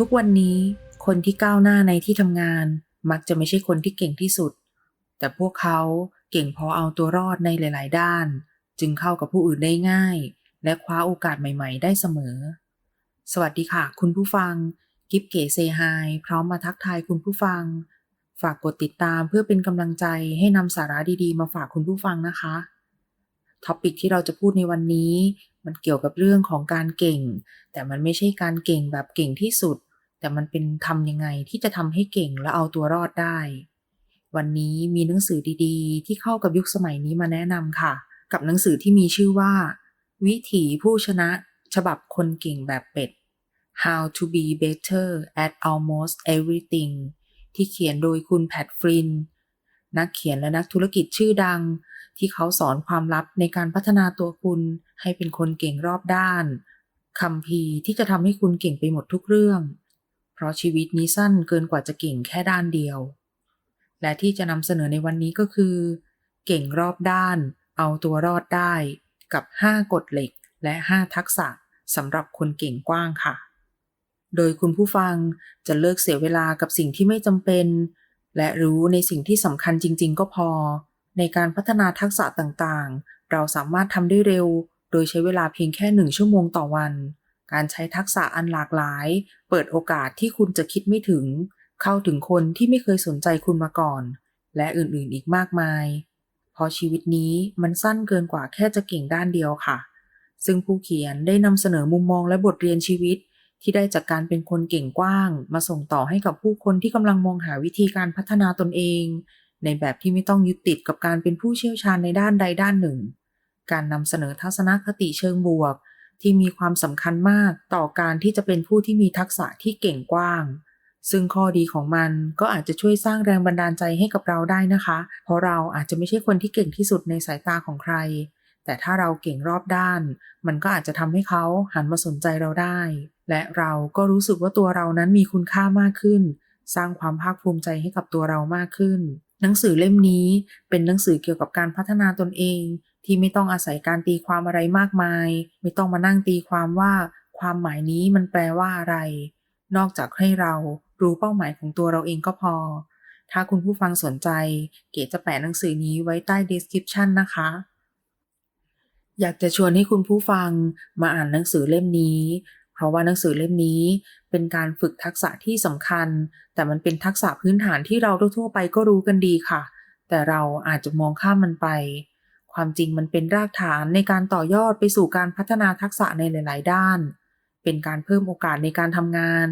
ทุกวันนี้คนที่ก้าวหน้าในที่ทำงาน มักจะไม่ใช่คนที่เก่งที่สุด แต่พวกเขาเก่งพอเอาตัวรอดในหลาย ๆ ด้าน จึงเข้ากับผู้อื่นได้ง่าย และคว้าโอกาสใหม่ ๆ ได้เสมอ สวัสดีค่ะ คุณผู้ฟัง กิฟเก๋เซฮายพร้อมมาทักทายคุณผู้ฟัง ฝากกดติดตามเพื่อเป็นกำลังใจให้นำสาระดี ๆ มาฝากคุณผู้ฟังนะคะท็อปิกที่เราจะพูดในวันนี้ มันเกี่ยวกับเรื่องของการเก่ง แต่มันไม่ใช่การเก่งแบบเก่งที่สุด แต่มันเป็นทำยังไงที่จะทำให้เก่งและเอาตัวรอดได้ วันนี้มีหนังสือดีๆ ที่เข้ากับยุคสมัยนี้มาแนะนำค่ะ กับหนังสือที่มีชื่อว่า วิถีผู้ชนะ ฉบับคนเก่งแบบเป็ด How to be better at almost everything ที่เขียนโดยคุณแพทฟริน นักเขียนและนักธุรกิจชื่อดัง ที่เขาสอนความลับในการพัฒนาตัวคุณให้เป็นคนเก่งรอบด้านคำพีที่จะทำให้คุณเก่งไปหมดทุกเรื่อง เพราะชีวิตนี้สั้นเกินกว่าจะเก่งแค่ด้านเดียว และที่จะนำเสนอในวันนี้ก็คือ เก่งรอบด้าน เอาตัวรอดได้กับ 5 กฎเหล็กและ 5 ทักษะสำหรับคนเก่งกว้างค่ะ โดยคุณผู้ฟังจะเลิกเสียเวลากับสิ่งที่ไม่จำเป็น และรู้ในสิ่งที่สำคัญจริง ๆ ก็พอ ในการพัฒนาทักษะต่างๆ เราสามารถทำได้เร็ว โดยใช้เวลาเพียงแค่หนึ่งชั่วโมงต่อวัน การใช้ทักษะอันหลากหลาย เปิดโอกาสที่คุณจะคิดไม่ถึง เข้าถึงคนที่ไม่เคยสนใจคุณมาก่อน และอื่นๆอีกมากมายเพราะชีวิตนี้มันสั้นเกินกว่าแค่จะเก่งด้านเดียวค่ะ ซึ่งผู้เขียนได้นำเสนอมุมมองและบทเรียนชีวิตที่ได้จากการเป็นคนเก่งกว้าง มาส่งต่อให้กับผู้คนที่กำลังมองหาวิธีการพัฒนาตนเอง ในแบบที่ไม่ต้องยึดติดกับการเป็นผู้เชี่ยวชาญในด้านใดด้านหนึ่ง การนำเสนอทัศนคติเชิงบวก ที่มีความสำคัญมากต่อการที่จะเป็นผู้ที่มีทักษะที่เก่งกว้าง ซึ่งข้อดีของมันก็อาจจะช่วยสร้างแรงบันดาลใจให้กับเราได้นะคะ เพราะเราอาจจะไม่ใช่คนที่เก่งที่สุดในสายตาของใคร แต่ถ้าเราเก่งรอบด้าน มันก็อาจจะทำให้เขาหันมาสนใจเราได้ และเราก็รู้สึกว่าตัวเรานั้นมีคุณค่ามากขึ้น สร้างความภาคภูมิใจให้กับตัวเรามากขึ้น หนังสือเล่มนี้เป็นหนังสือเกี่ยวกับการพัฒนาตนเอง ที่ไม่ต้องอาศัยการตีความอะไรมากมาย ไม่ต้องมานั่งตีความว่า ความหมายนี้มันแปลว่าอะไร นอกจากให้เรารู้เป้าหมายของตัวเราเองก็พอ ถ้าคุณผู้ฟังสนใจ เก๋จะแปะหนังสือนี้ไว้ใต้ description นะคะ อยากจะชวนให้คุณผู้ฟังมาอ่านหนังสือเล่มนี้ เพราะว่าหนังสือเล่มนี้เป็นการฝึกทักษะที่สำคัญ แต่มันเป็นทักษะพื้นฐานที่เราทั่วไปก็รู้กันดีค่ะ แต่เราอาจจะมองข้ามมันไป ความจริงมันเป็นรากฐานในการต่อยอดไปสู่การพัฒนาทักษะในหลาย ๆ ด้าน เป็นการเพิ่มโอกาสในการทำงาน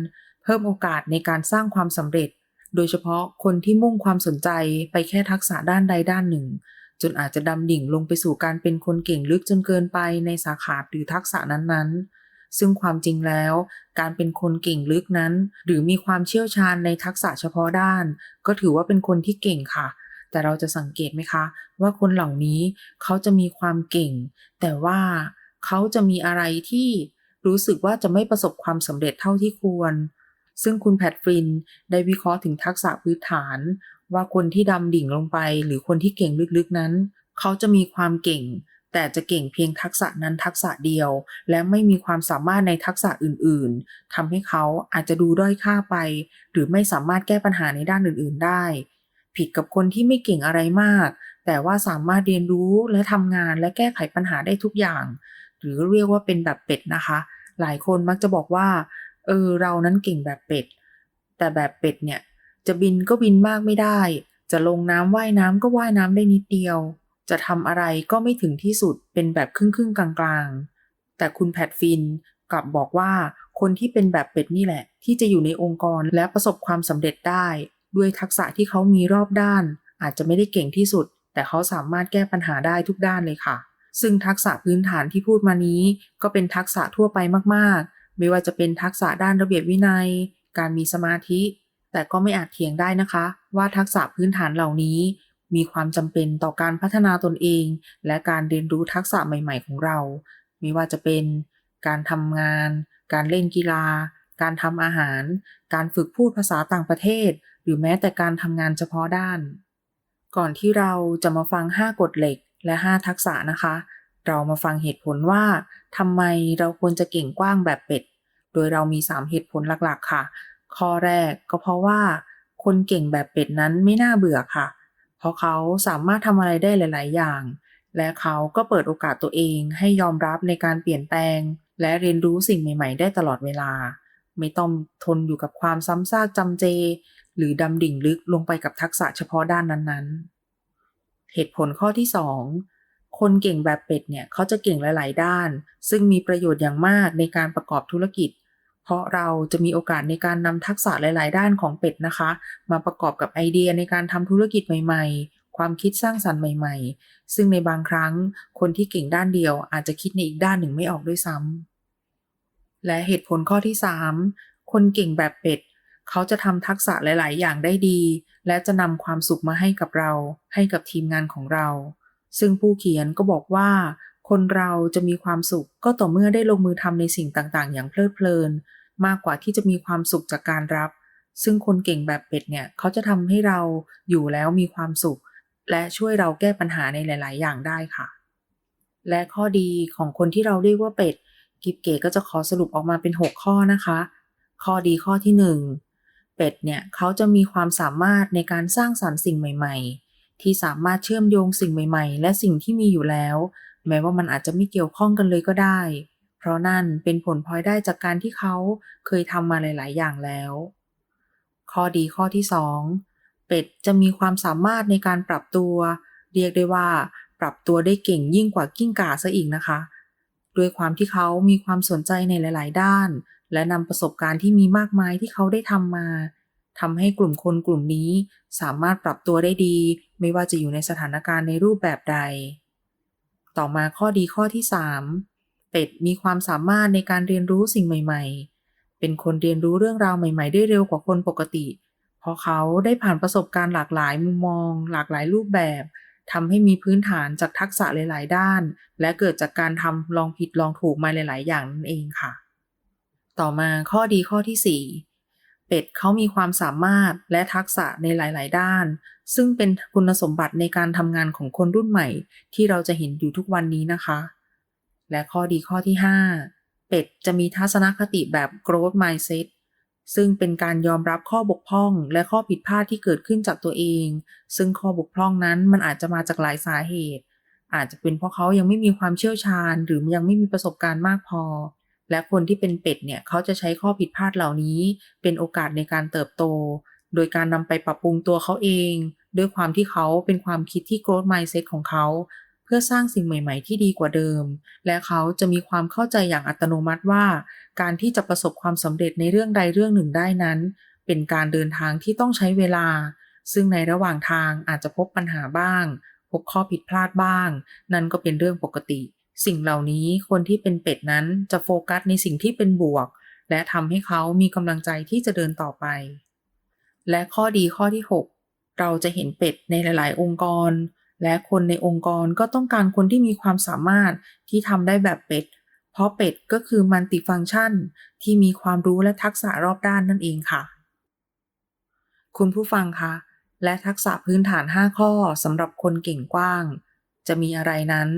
เพิ่มโอกาสในการสร้างความสำเร็จ โดยเฉพาะคนที่มุ่งความสนใจไปแค่ทักษะด้านใดด้านหนึ่ง จนอาจจะดำดิ่งลงไปสู่การเป็นคนเก่งลึกจนเกินไปในสาขาหรือทักษะนั้นๆ ซึ่งความจริงแล้ว การเป็นคนเก่งลึกนั้น หรือมีความเชี่ยวชาญในทักษะเฉพาะด้าน ก็ถือว่าเป็นคนที่เก่งค่ะ แต่เราจะสังเกตไหมคะ ว่าคนเหล่านี้เขาจะมีความเก่ง แต่ว่าเขาจะมีอะไรที่รู้สึกว่าจะไม่ประสบความสำเร็จเท่าที่ควร ซึ่งคุณแพทฟรินได้วิเคราะห์ถึงทักษะพื้นฐาน ว่าคนที่ดำดิ่งลงไป หรือคนที่เก่งลึกๆนั้น เขาจะมีความเก่ง แต่จะเก่งเพียงทักษะนั้นทักษะเดียว และไม่มีความสามารถในทักษะอื่นๆทำให้เขาอาจจะดูด้อยค่าไป หรือไม่สามารถแก้ปัญหาในด้านอื่นๆได้ ผิดกับคนที่ไม่เก่งอะไรมาก แต่ว่าสามารถเรียนรู้และทำงานและแก้ไขปัญหาได้ทุกอย่าง หรือเรียกว่าเป็นแบบเป็ดนะคะ หลายคนมักจะบอกว่า เออ เรานั้นเก่งแบบเป็ด แต่แบบเป็ดเนี่ย จะบินก็บินมากไม่ได้ จะลงน้ำว่ายน้ำก็ว่ายน้ำได้นิดเดียว จะทำอะไรก็ไม่ถึงที่สุดเป็นแบบครึ่งครึ่งๆกลางๆ แต่คุณแพทฟินกลับบอกว่าคนที่เป็นแบบเป็ดนี่แหละ ที่จะอยู่ในองค์กรและประสบความสำเร็จได้ ด้วยทักษะที่เขามีรอบด้าน อาจจะไม่ได้เก่งที่สุด แต่เขาสามารถแก้ปัญหาได้ทุกด้านเลยค่ะ ซึ่งทักษะพื้นฐานที่พูดมานี้ ก็เป็นทักษะทั่วไปมากๆ ไม่ว่าจะเป็นทักษะด้านระเบียบวินัย การมีสมาธิ แต่ก็ไม่อาจเถียงได้นะคะ ว่าทักษะพื้นฐานเหล่านี้ มีความจำเป็นต่อการพัฒนาตนเอง และการเรียนรู้ทักษะใหม่ ๆ ของเรา ไม่ว่าจะเป็น การทำงาน การเล่นกีฬา การทำอาหาร การฝึกพูดภาษาต่างประเทศ หรือแม้แต่การทำงานเฉพาะด้าน ก่อนที่เราจะมาฟัง 5 กฎเหล็กและ 5 ทักษะนะคะ เรามาฟังเหตุผลว่าทำไมเราควรจะเก่งกว้างแบบเป็ด โดยเรามี 3 เหตุผลหลักๆ ค่ะ ข้อแรกก็เพราะว่า คนเก่งแบบเป็ดนั้นไม่น่าเบื่อค่ะเพราะเขาสามารถทำอะไรได้หลาย ๆ อย่าง และเขาก็เปิดโอกาสตัวเองให้ยอมรับในการเปลี่ยนแปลง และเรียนรู้สิ่งใหม่ ๆ ได้ตลอดเวลา ไม่ต้องทนอยู่กับความซ้ำซากจำเจ หรือดำดิ่งลึกลงไปกับทักษะเฉพาะด้านนั้น ๆ เหตุผลข้อที่ 2 คนเก่งแบบเป็ดเนี่ยเขาจะเก่งหลาย ๆ ด้าน ซึ่งมีประโยชน์อย่างมากในการประกอบธุรกิจ เพราะเราจะมีโอกาสในการนำทักษะหลาย ๆ ด้านของเป็ดนะคะ มาประกอบกับไอเดียในการทำธุรกิจใหม่ ๆ ความคิดสร้างสรรค์ใหม่ ๆ ซึ่งในบางครั้งคนที่เก่งด้านเดียวอาจจะคิดในอีกด้านหนึ่งไม่ออกด้วยซ้ำและเหตุผลข้อที่ 3 คนเก่งแบบเป็ด เขาจะทำทักษะหลาย ๆ อย่างได้ดี และจะนำความสุขมาให้กับเรา ให้กับทีมงานของเรา ซึ่งผู้เขียนก็บอกว่า คนเราจะมีความสุขก็ต่อเมื่อได้ลงมือทำในสิ่งต่างๆ อย่างเพลิดเพลิน มากกว่าที่จะมีความสุขจากการรับ ซึ่งคนเก่งแบบเป็ดเนี่ยเขาจะทำให้เราอยู่แล้วมีความสุข และช่วยเราแก้ปัญหาในหลาย ๆ อย่างได้ค่ะ และข้อดีของคนที่เราเรียกว่าเป็ดกิบเก๋ก็จะขอสรุปออกมาเป็น 6 ข้อนะคะ ข้อดีข้อที่ 1 เป็ดเนี่ยเขาจะมีความสามารถในการสร้างสรรค์สิ่งใหม่ ๆ ที่สามารถเชื่อมโยงสิ่งใหม่ ๆ และสิ่งที่มีอยู่แล้ว แม้ว่ามันอาจจะไม่เกี่ยวข้องกันเลยก็ได้ เพราะนั่นเป็นผลพลอยได้จากการที่เขาเคยทำมาหลาย ๆ อย่างแล้ว ข้อดีข้อที่ 2 เป็ดจะมีความสามารถในการปรับตัว เรียกได้ว่า ปรับตัวได้เก่งยิ่งกว่ากิ้งก่าซะอีกนะคะด้วยความที่เขามีความสนใจในหลาย ๆ ด้าน และนำประสบการณ์ที่มีมากมายที่เขาได้ทำมาทำให้กลุ่มคนกลุ่มนี้สามารถปรับตัวได้ดี ไม่ว่าจะอยู่ในสถานการณ์ในรูปแบบใด ต่อมาข้อดีข้อที่ 3 เป็ดมีความสามารถในการเรียนรู้สิ่งใหม่ ๆ เป็นคนเรียนรู้เรื่องราวใหม่ ๆ ได้เร็วกว่าคนปกติ เพราะเขาได้ผ่านประสบการณ์หลากหลายมุมมอง หลากหลายรูปแบบทำให้มีพื้นฐานจากทักษะหลาย ๆ ด้าน และเกิดจากการทำลองผิดลองถูกมาหลาย ๆ อย่างนั่นเองค่ะ ต่อมาข้อดีข้อที่ 4 เป็ดเขามีความสามารถและทักษะในหลาย ๆ ด้าน ซึ่งเป็นคุณสมบัติในการทำงานของคนรุ่นใหม่ ที่เราจะเห็นอยู่ทุกวันนี้นะคะ และข้อดีข้อที่ 5 เป็ดจะมีทัศนคติแบบ growth mindset ซึ่งเป็นการยอมรับข้อบกพร่อง และข้อผิดพลาดที่เกิดขึ้นจากตัวเอง ซึ่งข้อบกพร่องนั้นมันอาจจะมาจากหลายสาเหตุ อาจจะเป็นเพราะเขายังไม่มีความเชี่ยวชาญ หรือยังไม่มีประสบการณ์มากพอ และคนที่เป็นเป็ดเนี่ยเขาจะใช้ข้อผิดพลาดเหล่านี้ เป็นโอกาสในการเติบโต โดยการนำไปปรับปรุงตัวเขาเอง ด้วยความที่เขาเป็นความคิดที่ growth mindset ของเขา เพื่อสร้างสิ่งใหม่ๆ ที่ดีกว่าเดิม และเขาจะมีความเข้าใจอย่างอัตโนมัติว่า การที่จะประสบความสำเร็จในเรื่องใดเรื่องหนึ่งได้นั้น เป็นการเดินทางที่ต้องใช้เวลา ซึ่งในระหว่างทางอาจจะพบปัญหาบ้าง พบข้อผิดพลาดบ้าง นั่นก็เป็นเรื่องปกติ สิ่งเหล่านี้คนที่เป็นเป็ดนั้นจะโฟกัสในสิ่งที่เป็นบวก และทำให้เขามีกำลังใจที่จะเดินต่อไป และข้อดีข้อที่ 6 เราจะเห็นเป็ดในหลาย ๆ องค์กร และคนในองค์กรก็ต้องการคนที่มีความสามารถที่ทำได้แบบเป็ด เพราะเป็ดก็คือมัลติฟัง c t ชัน ที่มีความรู้และทักษะรอบด้านนั่นเองค่ะ คุณผู้ฟังคะและทักษะพื้นฐาน 5 ข้อสำหรับคนเก่งกว้าง จะมีอะไรนั้น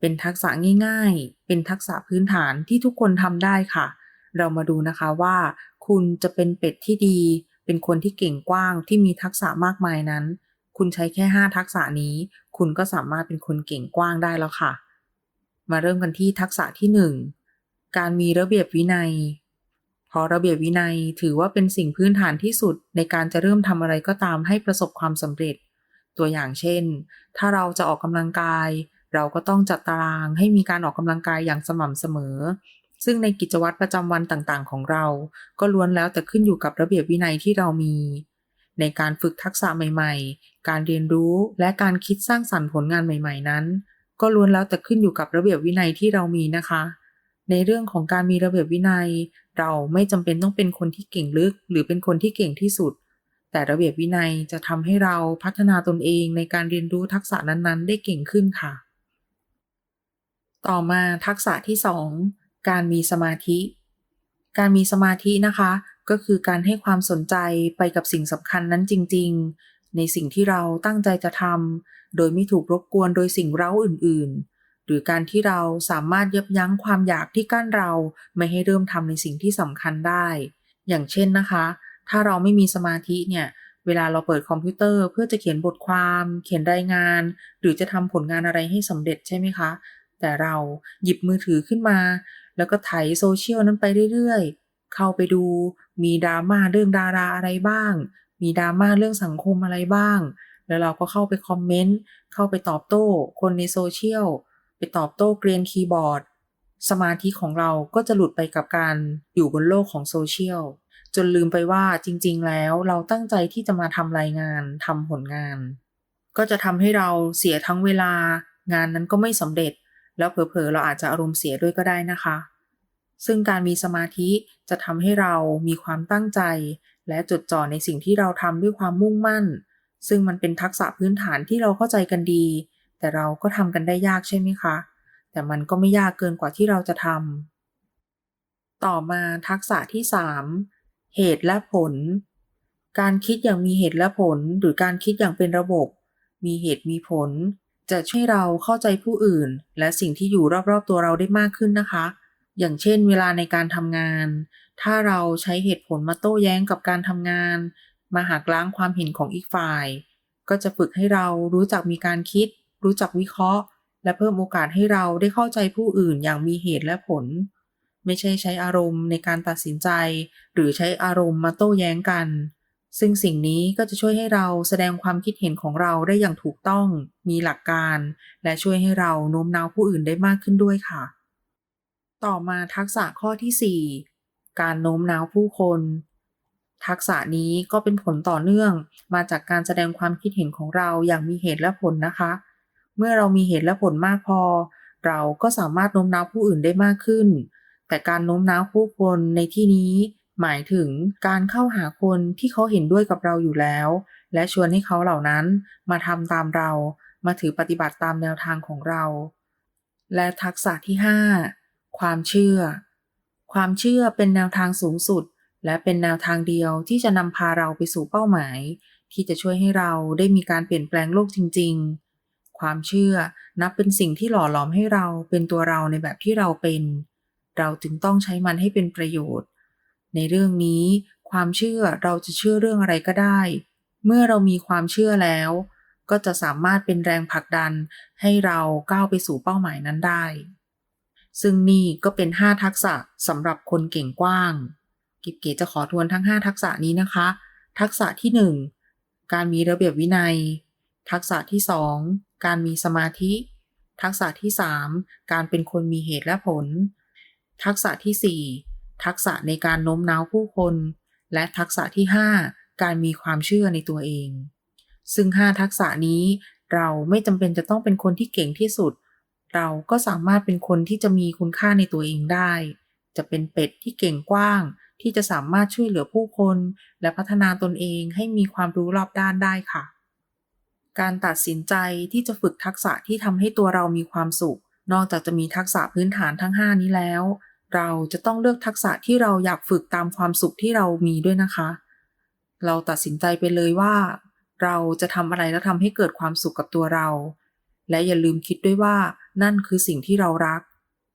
เป็นทักษะง่าย ๆ เป็นทักษะพื้นฐานที่ทุกคนทำได้ค่ะ เรามาดูนะคะว่า คุณจะเป็นเป็ดที่ดี เป็นคนที่เก่งกว้างที่มีทักษะมากมายนั้น คุณใช้แค่ 5 ทักษะนี้ คุณก็สามารถเป็นคนเก่งกว้างได้แล้วค่ะ มาเริ่มกันที่ทักษะที่ 1 การมีระเบียบวินัยเพราะระเบียบวินัยถือว่าเป็นสิ่งพื้นฐานที่สุดในการจะเริ่มทำอะไรก็ตามให้ประสบความสำเร็จ ตัวอย่างเช่น ถ้าเราจะออกกำลังกาย เราก็ต้องจัดตารางให้มีการออกกำลังกายอย่างสม่ำเสมอ ซึ่งในกิจวัตรประจำวันต่างๆ ของเรา ก็ล้วนแล้วแต่ขึ้นอยู่กับระเบียบวินัยที่เรามี ในการฝึกทักษะใหม่ ๆ การเรียนรู้และการคิดสร้างสรรค์ผลงานใหม่ ๆ นั้น ก็ล้วนแล้วแต่ขึ้นอยู่กับระเบียบวินัยที่เรามีนะคะ ในเรื่องของการมีระเบียบวินัย เราไม่จำเป็นต้องเป็นคนที่เก่งลึก หรือเป็นคนที่เก่งที่สุด แต่ระเบียบวินัยจะทำให้เราพัฒนาตนเองในการเรียนรู้ทักษะนั้นๆ ได้เก่งขึ้นค่ะ ต่อมาทักษะที่ 2 การมีสมาธิ การมีสมาธินะคะ ก็คือการให้ความสนใจไปกับสิ่งสำคัญนั้นจริง ๆ ในสิ่งที่เราตั้งใจจะทำโดยไม่ถูกรบกวนโดยสิ่งเร้าอื่น ๆ หรือการที่เราสามารถยับยั้งความอยากที่กั้นเราไม่ให้เริ่มทำในสิ่งที่สำคัญได้ อย่างเช่นนะคะ ถ้าเราไม่มีสมาธิเนี่ยเวลาเราเปิดคอมพิวเตอร์เพื่อจะเขียนบทความ เขียนรายงาน หรือจะทำผลงานอะไรให้สำเร็จใช่ไหมคะ แต่เราหยิบมือถือขึ้นมา แล้วก็ไถโซเชียลนั้นไปเรื่อยๆ เข้าไปดูมีดราม่าเรื่องดาราอะไรบ้าง มีดราม่าเรื่องสังคมอะไรบ้าง แล้วเราก็เข้าไปคอมเมนต์ เข้าไปตอบโต้ คนในโซเชียล ไปตอบโต้เกรียนคีย์บอร์ด สมาธิของเราก็จะหลุดไปกับการอยู่บนโลกของโซเชียล จนลืมไปว่าจริงๆ แล้วเราตั้งใจที่จะมาทำรายงานทำผลงาน ก็จะทำให้เราเสียทั้งเวลางานนั้นก็ไม่สำเร็จ แล้วเผลอๆ เราอาจจะอารมณ์เสียด้วยก็ได้นะคะ ซึ่งการมีสมาธิจะทำให้เรามีความตั้งใจ และจดจ่อในสิ่งที่เราทำด้วยความมุ่งมั่น ซึ่งมันเป็นทักษะพื้นฐานที่เราเข้าใจกันดี แต่เราก็ทำกันได้ยากใช่ไหมคะ แต่มันก็ไม่ยากเกินกว่าที่เราจะทำต่อมาทักษะที่ 3 เหตุและผล การคิดอย่างมีเหตุและผล หรือการคิดอย่างเป็นระบบ มีเหตุมีผล จะช่วยเราเข้าใจผู้อื่น และสิ่งที่อยู่รอบๆตัวเราได้มากขึ้นนะคะ อย่างเช่น เวลาในการทำงาน ถ้าเราใช้เหตุผลมาโต้แย้งกับการทำงาน มาหักล้างความเห็นของอีกฝ่าย ก็จะฝึกให้เรารู้จักมีการคิด รู้จักวิเคราะห์ และเพิ่มโอกาสให้เราได้เข้าใจผู้อื่นอย่างมีเหตุและผล ไม่ใช่ใช้อารมณ์ในการตัดสินใจ หรือใช้อารมณ์มาโต้แย้งกัน ซึ่งสิ่งนี้ก็จะช่วยให้เราแสดงความคิดเห็นของเราได้อย่างถูกต้อง มีหลักการ และช่วยให้เราโน้มน้าวผู้อื่นได้มากขึ้นด้วยค่ะ ต่อมาทักษะข้อที่ 4 การโน้มน้าวผู้คน ทักษะนี้ก็เป็นผลต่อเนื่องมาจากการแสดงความคิดเห็นของเราอย่างมีเหตุและผลนะคะ เมื่อเรามีเหตุและผลมากพอ เราก็สามารถโน้มน้าวผู้อื่นได้มากขึ้น แต่การโน้มน้าวผู้คนในที่นี้ หมายถึงการเข้าหาคนที่เขาเห็นด้วยกับเราอยู่แล้ว และชวนให้เขาเหล่านั้นมาทำตามเรา มาถือปฏิบัติตามแนวทางของเรา และทักษะที่ 5 ความเชื่อ ความเชื่อเป็นแนวทางสูงสุด และเป็นแนวทางเดียวที่จะนำพาเราไปสู่เป้าหมาย ที่จะช่วยให้เราได้มีการเปลี่ยนแปลงโลกจริง ๆ ความเชื่อนับเป็นสิ่งที่หล่อหลอมให้เราเป็นตัวเราในแบบที่เราเป็น เราจึงต้องใช้มันให้เป็นประโยชน์ ในเรื่องนี้ ความเชื่อเราจะเชื่อเรื่องอะไรก็ได้ เมื่อเรามีความเชื่อแล้ว ก็จะสามารถเป็นแรงผลักดันให้เราก้าวไปสู่เป้าหมายนั้นได้ ซึ่งนี่ก็เป็น 5 ทักษะสำหรับคนเก่งกว้าง กิบเก๋จะขอทวนทั้ง 5 ทักษะนี้นะคะ ทักษะที่ 1 การมีระเบียบวินัย ทักษะที่ 2 การมีสมาธิ ทักษะที่ 3 การเป็นคนมีเหตุและผล ทักษะที่ 4 ทักษะในการโน้มน้าวผู้คน และทักษะที่ 5 การมีความเชื่อในตัวเอง ซึ่ง 5 ทักษะนี้เราไม่จำเป็นจะต้องเป็นคนที่เก่งที่สุด เราก็สามารถเป็นคนที่จะมีคุณค่าในตัวเองได้ จะเป็นเป็ดที่เก่งกว้าง ที่จะสามารถช่วยเหลือผู้คน และพัฒนาตนเองให้มีความรู้รอบด้านได้ค่ะ การตัดสินใจที่จะฝึกทักษะที่ทำให้ตัวเรามีความสุข นอกจากจะมีทักษะพื้นฐานทั้ง 5 นี้แล้ว เราจะต้องเลือกทักษะที่เราอยากฝึกตามความสุขที่เรามีด้วยนะคะ เราตัดสินใจไปเลยว่า เราจะทำอะไรแล้วทำให้เกิดความสุขกับตัวเรา และอย่าลืมคิดด้วยว่า นั่นคือสิ่งที่เรารัก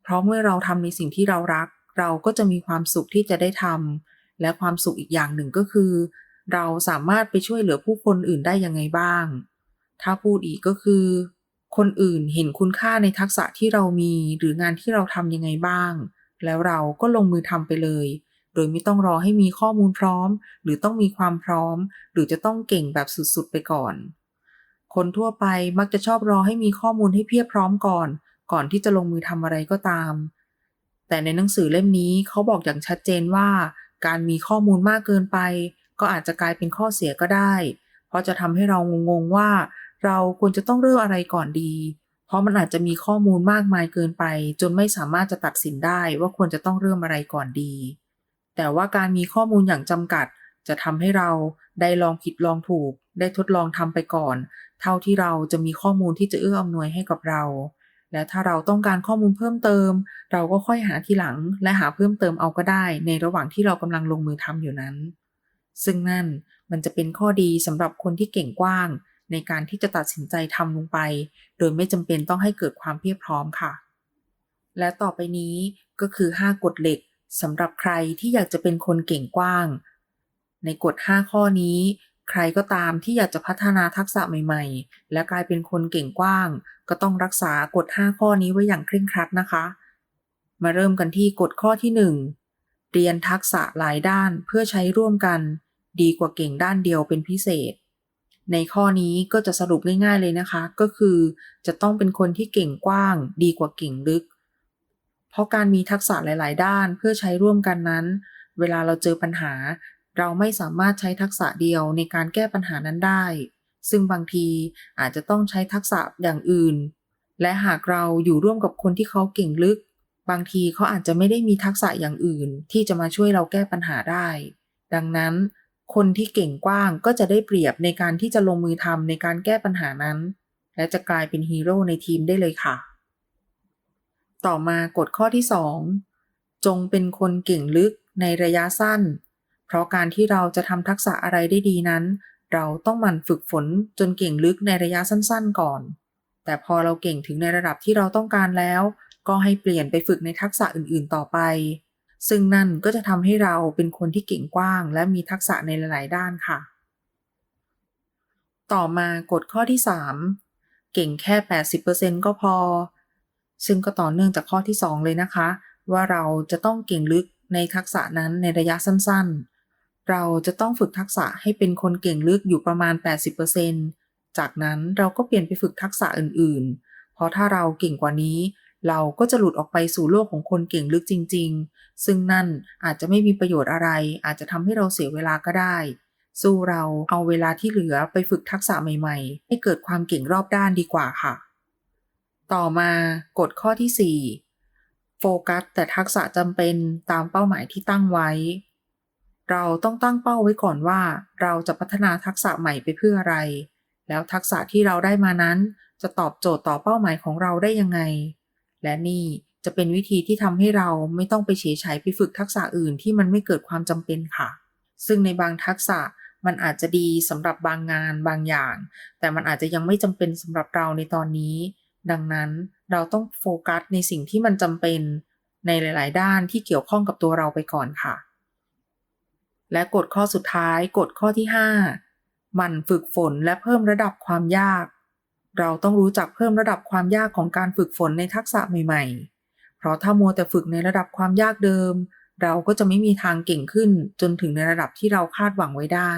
เพราะเมื่อเราทำในสิ่งที่เรารัก เราก็จะมีความสุขที่จะได้ทำและความสุขอีกอย่างหนึ่งก็คือ เราสามารถไปช่วยเหลือผู้คนอื่นได้ยังไงบ้าง ถ้าพูดอีกก็คือ คนอื่นเห็นคุณค่าในทักษะที่เรามีหรืองานที่เราทำยังไงบ้าง แล้วเราก็ลงมือทำไปเลยโดยไม่ต้องรอให้มีข้อมูลพร้อม หรือต้องมีความพร้อม หรือจะต้องเก่งแบบสุดๆไปก่อน คนทั่วไปมักจะชอบรอให้มีข้อมูลให้เพียบพร้อมก่อน ก่อนที่จะลงมือทำอะไรก็ตาม แต่ในหนังสือเล่มนี้เขาบอกอย่างชัดเจนว่า การมีข้อมูลมากเกินไป ก็อาจจะกลายเป็นข้อเสียก็ได้ เพราะจะทำให้เรางงๆว่า เราควรจะต้องเริ่มอะไรก่อนดี เพราะมันอาจจะมีข้อมูลมากมายเกินไป จนไม่สามารถจะตัดสินได้ว่าควรจะต้องเริ่มอะไรก่อนดี แต่ว่าการมีข้อมูลอย่างจำกัด จะทำให้เราได้ลองผิดลองถูก ได้ทดลองทำไปก่อน เท่าที่เราจะมีข้อมูลที่จะเอื้ออำนวยให้กับเรา และถ้าเราต้องการข้อมูลเพิ่มเติม เราก็ค่อยหาทีหลังและหาเพิ่มเติมเอาก็ได้ ในระหว่างที่เรากำลังลงมือทำอยู่นั้น ซึ่งนั่นมันจะเป็นข้อดีสำหรับคนที่เก่งกว้าง ในการที่จะตัดสินใจทำลงไป โดยไม่จำเป็นต้องให้เกิดความเพียบพร้อมค่ะ และต่อไปนี้ก็คือ 5กฎเหล็กสำหรับใครที่อยากจะเป็นคนเก่งกว้าง ในกฎ 5 ข้อนี้ ใครก็ตามที่อยากจะพัฒนาทักษะใหม่ ๆ และกลายเป็นคนเก่งกว้าง ก็ต้องรักษากฎ 5 ข้อนี้ไว้อย่างเคร่งครัดนะคะ มาเริ่มกันที่กฎข้อที่ 1 เรียนทักษะหลายด้านเพื่อใช้ร่วมกัน ดีกว่าเก่งด้านเดียวเป็นพิเศษ ในข้อนี้ก็จะสรุปง่ายๆเลยนะคะ ก็คือ จะต้องเป็นคนที่เก่งกว้าง ดีกว่าเก่งลึก เพราะการมีทักษะหลาย ๆ ด้านเพื่อใช้ร่วมกันนั้นเวลาเราเจอปัญหา เราไม่สามารถใช้ทักษะเดียวในการแก้ปัญหานั้นได้ ซึ่งบางทีอาจจะต้องใช้ทักษะอย่างอื่น และหากเราอยู่ร่วมกับคนที่เขาเก่งลึก บางทีเขาอาจจะไม่ได้มีทักษะอย่างอื่น ที่จะมาช่วยเราแก้ปัญหาได้ ดังนั้น คนที่เก่งกว้างก็จะได้เปรียบในการที่จะลงมือทำในการแก้ปัญหานั้น และจะกลายเป็นฮีโร่ในทีมได้เลยค่ะ ต่อมากฎข้อที่ 2 จงเป็นคนเก่งลึกในระยะสั้น เพราะการที่เราจะทำทักษะอะไรได้ดีนั้น เราต้องหมั่นฝึกฝนจนเก่งลึกในระยะสั้นๆก่อน แต่พอเราเก่งถึงในระดับที่เราต้องการแล้ว ก็ให้เปลี่ยนไปฝึกในทักษะอื่นๆต่อไป ซึ่งนั่นก็จะทำให้เราเป็นคนที่เก่งกว้าง และมีทักษะในหลายๆ ด้านค่ะ ต่อมากฎข้อที่ 3 เก่งแค่ 80%ก็พอ ซึ่งก็ต่อเนื่องจากข้อที่ 2 เลยนะคะ ว่าเราจะต้องเก่งลึกในทักษะนั้นในระยะสั้นๆ เราจะต้องฝึกทักษะให้เป็นคนเก่งลึกอยู่ประมาณ 80%จากนั้นเราก็เปลี่ยนไปฝึกทักษะอื่นๆ เพราะถ้าเราเก่งกว่านี้ เราก็จะหลุดออกไปสู่โลกของคนเก่งลึกจริง ๆ ซึ่งนั่นอาจจะไม่มีประโยชน์อะไร อาจจะทำให้เราเสียเวลาก็ได้ สู้เราเอาเวลาที่เหลือไปฝึกทักษะใหม่ๆ ให้เกิดความเก่งรอบด้านดีกว่าค่ะ ต่อมากฎข้อที่ 4 โฟกัสแต่ทักษะจำเป็นตามเป้าหมายที่ตั้งไว้ เราต้องตั้งเป้าไว้ก่อนว่า เราจะพัฒนาทักษะใหม่ไปเพื่ออะไร แล้วทักษะที่เราได้มานั้น จะตอบโจทย์ต่อเป้าหมายของเราได้ยังไง และนี่จะเป็นวิธีที่ทำให้เราไม่ต้องไปเฉยฉายไปฝึกทักษะอื่นที่มันไม่เกิดความจำเป็นค่ะ ซึ่งในบางทักษะมันอาจจะดีสำหรับบางงานบางอย่าง แต่มันอาจจะยังไม่จำเป็นสำหรับเราในตอนนี้ ดังนั้นเราต้องโฟกัสในสิ่งที่มันจำเป็น ในหลาย ๆ ด้านที่เกี่ยวข้องกับตัวเราไปก่อนค่ะ และกฎข้อสุดท้ายกฎข้อที่ 5 มันฝึกฝนและเพิ่มระดับความยาก เราต้องรู้จักเพิ่มระดับความยากของการฝึกฝนในทักษะใหม่ ๆ เพราะถ้ามัวแต่ฝึกในระดับความยากเดิม เราก็จะไม่มีทางเก่งขึ้นจนถึงในระดับที่เราคาดหวังไว้ได้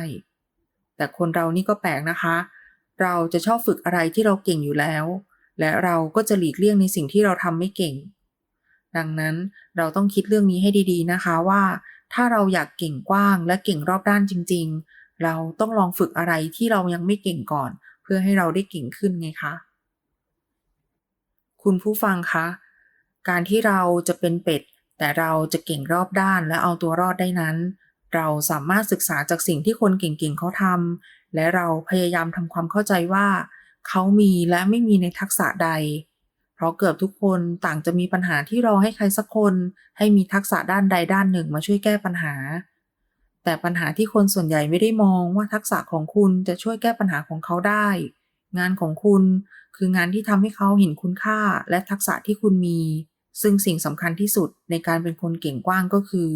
แต่คนเรานี่ก็แปลกนะคะ เราจะชอบฝึกอะไรที่เราเก่งอยู่แล้ว และเราก็จะหลีกเลี่ยงในสิ่งที่เราทำไม่เก่ง ดังนั้นเราต้องคิดเรื่องนี้ให้ดีๆนะคะว่า ถ้าเราอยากเก่งกว้างและเก่งรอบด้านจริง ๆ เราต้องลองฝึกอะไรที่เรายังไม่เก่งก่อน เพื่อให้เราได้เก่งขึ้นไงคะ คุณผู้ฟังคะ การที่เราจะเป็นเป็ด แต่เราจะเก่งรอบด้านและเอาตัวรอดได้นั้น เราสามารถศึกษาจากสิ่งที่คนเก่งๆเขาทำและเราพยายามทำความเข้าใจว่า เขามีและไม่มีในทักษะใด เพราะเกือบทุกคนต่างจะมีปัญหาที่รอให้ใครสักคน ให้มีทักษะด้านใดด้านหนึ่งมาช่วยแก้ปัญหา แต่ปัญหาที่คนส่วนใหญ่ไม่ได้มองว่าทักษะของคุณจะช่วยแก้ปัญหาของเขาได้ งานของคุณคืองานที่ทำให้เขาเห็นคุณค่าและทักษะที่คุณมี ซึ่งสิ่งสำคัญที่สุดในการเป็นคนเก่งกว้างก็คือ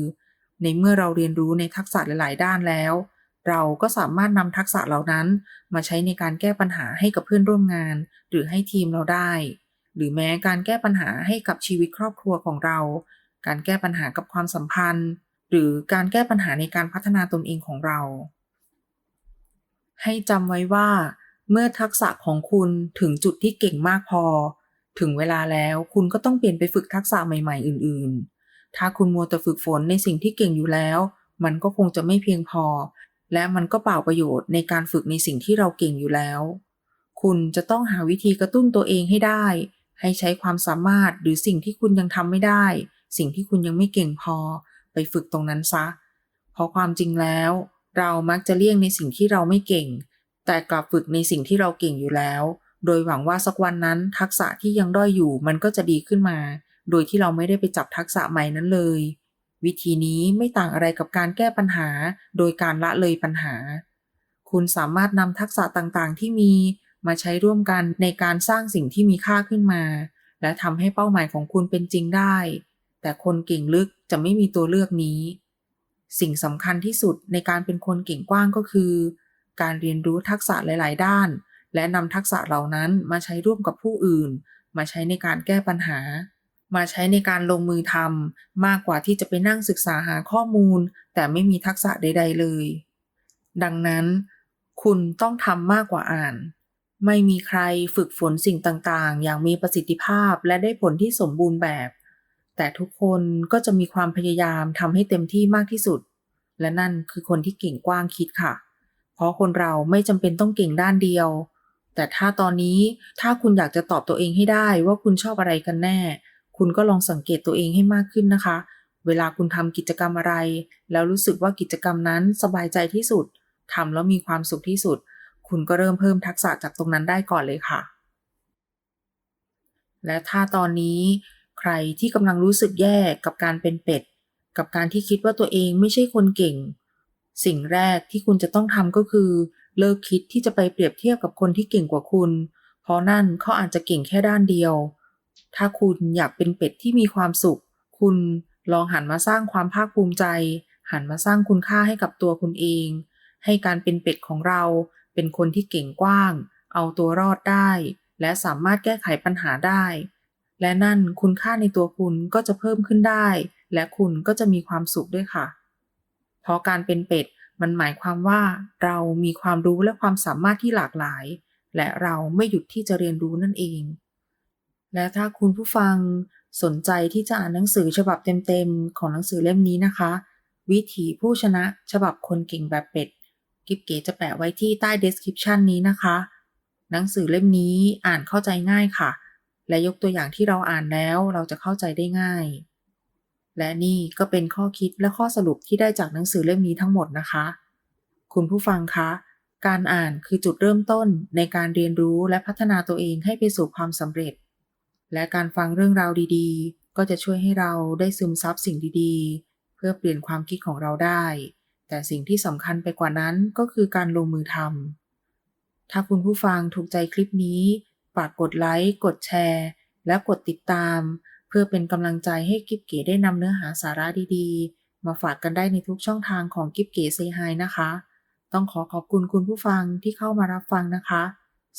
ในเมื่อเราเรียนรู้ในทักษะหลาย ๆ ด้านแล้ว เราก็สามารถนำทักษะเหล่านั้น มาใช้ในการแก้ปัญหาให้กับเพื่อนร่วมงาน หรือให้ทีมเราได้ หรือแม้การแก้ปัญหาให้กับชีวิตครอบครัวของเรา การแก้ปัญหากับความสัมพันธ์ หรือการแก้ปัญหาในการพัฒนาตนเองของเรา ให้จำไว้ว่า เมื่อทักษะของคุณถึงจุดที่เก่งมากพอ ถึงเวลาแล้วคุณก็ต้องเปลี่ยนไปฝึกทักษะใหม่ ๆ อื่น ๆ ถ้าคุณมัวแต่ฝึกฝนในสิ่งที่เก่งอยู่แล้ว มันก็คงจะไม่เพียงพอ และมันก็เปล่าประโยชน์ในการฝึกในสิ่งที่เราเก่งอยู่แล้ว คุณจะต้องหาวิธีกระตุ้นตัวเองให้ได้ ให้ใช้ความสามารถหรือสิ่งที่คุณยังทำไม่ได้ สิ่งที่คุณยังไม่เก่งพอ ไปฝึกตรงนั้นซะ เพราะความจริงแล้ว เรามักจะเลี่ยงในสิ่งที่เราไม่เก่ง แต่กลับฝึกในสิ่งที่เราเก่งอยู่แล้ว โดยหวังว่าสักวันนั้นทักษะที่ยังด้อยอยู่มันก็จะดีขึ้นมา โดยที่เราไม่ได้ไปจับทักษะใหม่นั้นเลย วิธีนี้ไม่ต่างอะไรกับการแก้ปัญหา โดยการละเลยปัญหา คุณสามารถนำทักษะต่างๆ ที่มี มาใช้ร่วมกันในการสร้างสิ่งที่มีค่าขึ้นมา และทำให้เป้าหมายของคุณเป็นจริงได้ แต่คนเก่งลึกจะไม่มีตัวเลือกนี้ สิ่งสำคัญที่สุดในการเป็นคนเก่งกว้างก็คือ การเรียนรู้ทักษะหลาย ๆ ด้าน และนำทักษะเหล่านั้นมาใช้ร่วมกับผู้อื่น มาใช้ในการแก้ปัญหา มาใช้ในการลงมือทำมากกว่าที่จะไปนั่งศึกษาหาข้อมูล แต่ไม่มีทักษะใด ๆ เลย ดังนั้น คุณต้องทำมากกว่าอ่าน ไม่มีใครฝึกฝนสิ่งต่างๆ อย่างมีประสิทธิภาพและได้ผลที่สมบูรณ์แบบ แต่ทุกคนก็จะมีความพยายามทำให้เต็มที่มากที่สุด และนั่นคือคนที่เก่งกว้างคิดค่ะ เพราะคนเราไม่จำเป็นต้องเก่งด้านเดียว แต่ถ้าตอนนี้ถ้าคุณอยากจะตอบตัวเองให้ได้ว่าคุณชอบอะไรกันแน่ คุณก็ลองสังเกตตัวเองให้มากขึ้นนะคะ เวลาคุณทำกิจกรรมอะไร แล้วรู้สึกว่ากิจกรรมนั้นสบายใจที่สุดทำแล้วมีความสุขที่สุด คุณก็เริ่มเพิ่มทักษะจากตรงนั้นได้ก่อนเลยค่ะ และถ้าตอนนี้ใครที่กำลังรู้สึกแย่กับการเป็นเป็ด กับการที่คิดว่าตัวเองไม่ใช่คนเก่ง สิ่งแรกที่คุณจะต้องทำก็คือ เลิกคิดที่จะไปเปรียบเทียบกับคนที่เก่งกว่าคุณ เพราะนั่นเขาอาจจะเก่งแค่ด้านเดียว ถ้าคุณอยากเป็นเป็ดที่มีความสุข คุณลองหันมาสร้างความภาคภูมิใจ หันมาสร้างคุณค่าให้กับตัวคุณเอง ให้การเป็นเป็ดของเรา เป็นคนที่เก่งกว้าง เอาตัวรอดได้ และสามารถแก้ไขปัญหาได้ และนั่นคุณค่าในตัวคุณก็จะเพิ่มขึ้นได้ และคุณก็จะมีความสุขด้วยค่ะ เพราะการเป็นเป็ดมันหมายความว่าเรามีความรู้และความสามารถที่หลากหลาย และเราไม่หยุดที่จะเรียนรู้นั่นเอง และถ้าคุณผู้ฟังสนใจที่จะอ่านหนังสือฉบับเต็มๆ ของหนังสือเล่มนี้นะคะ วิถีผู้ชนะฉบับคนเก่งแบบเป็ด กิบเก๋จะแปะไว้ที่ใต้ description นี้นะคะ หนังสือเล่มนี้อ่านเข้าใจง่ายค่ะ และยกตัวอย่างที่เราอ่านแล้วเราจะเข้าใจได้ง่าย และนี่ก็เป็นข้อคิดและข้อสรุปที่ได้จากหนังสือเล่มนี้ทั้งหมดนะคะ คุณผู้ฟังคะ การอ่านคือจุดเริ่มต้นในการเรียนรู้และพัฒนาตัวเองให้ไปสู่ความสำเร็จ และการฟังเรื่องราวดีๆ ก็จะช่วยให้เราได้ซึมซับสิ่งดีๆ เพื่อเปลี่ยนความคิดของเราได้ แต่สิ่งที่สำคัญไปกว่านั้นก็คือการลงมือทำถ้าคุณผู้ฟังถูกใจคลิปนี้ฝากกดไลค์ กดแชร์ และกดติดตาม เพื่อเป็นกำลังใจให้กิฟเก๋ได้นำเนื้อหาสาระดีๆ มาฝากกันได้ในทุกช่องทางของกิฟเก๋เซฮายนะคะ ต้องขอขอบคุณคุณผู้ฟังที่เข้ามารับฟังนะคะ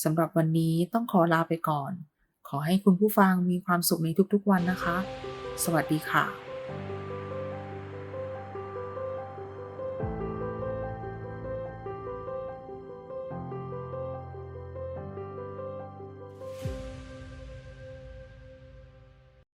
สำหรับวันนี้ต้องขอลาไปก่อน ขอให้คุณผู้ฟังมีความสุขในทุกๆวันนะคะ สวัสดีค่ะ